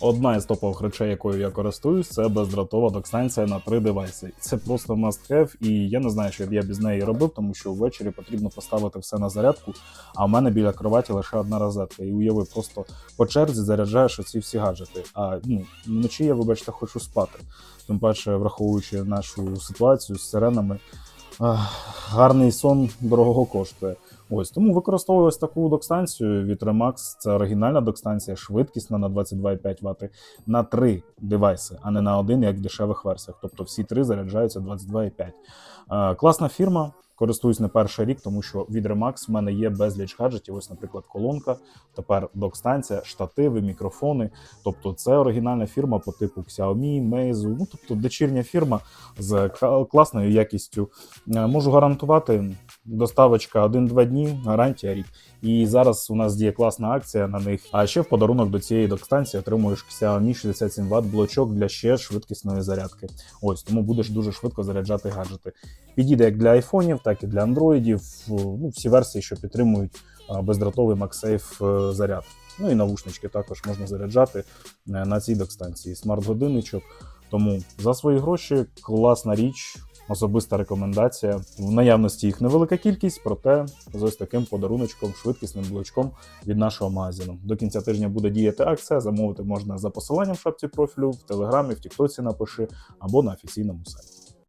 Одна із топових речей, якою я користуюсь, це бездротова док-станція на три девайси. Це просто must have, і я не знаю, що б я без неї робив, тому що ввечері потрібно поставити все на зарядку. А в мене біля кроваті лише одна розетка. І уяви, просто по черзі заряджаєш оці всі гаджети. А ну вночі я, вибачте, хочу спати. Тим паче, враховуючи нашу ситуацію з сиренами, гарний сон дорогого коштує. Ось тому використовую ось таку докстанцію від Remax. Це оригінальна док-станція, швидкісна на 22,5 Вт на три девайси, а не на один, як в дешевих версіях. Тобто всі три заряджаються 22,5. Е, Класна фірма. Користуюсь не перший рік, тому що від Remax в мене є безліч гаджетів. Ось, наприклад, колонка, тепер док-станція, штативи, мікрофони. Тобто, це оригінальна фірма по типу Xiaomi, Meizu, ну тобто дочірня фірма з класною якістю. Е, Можу гарантувати, доставочка 1-2 дні, гарантія рік. І зараз у нас діє класна акція на них. А ще в подарунок до цієї док-станції отримуєш Xiaomi 67 Вт блочок для ще швидкісної зарядки. Ось тому будеш дуже швидко заряджати гаджети. Підійде як для айфонів, так і для андроїдів. Ну, всі версії, що підтримують бездротовий MagSafe е, заряд. Ну і навушнички також можна заряджати е, на цій док-станції. Смарт-годинничок. Тому за свої гроші класна річ, особиста рекомендація. В наявності їх невелика кількість, проте з ось таким подаруночком, швидкісним блочком від нашого магазину. До кінця тижня буде діяти акція. Замовити можна за посиланням в шапці профілю, в телеграмі, в Тіктоці напиши або на офіційному сайті.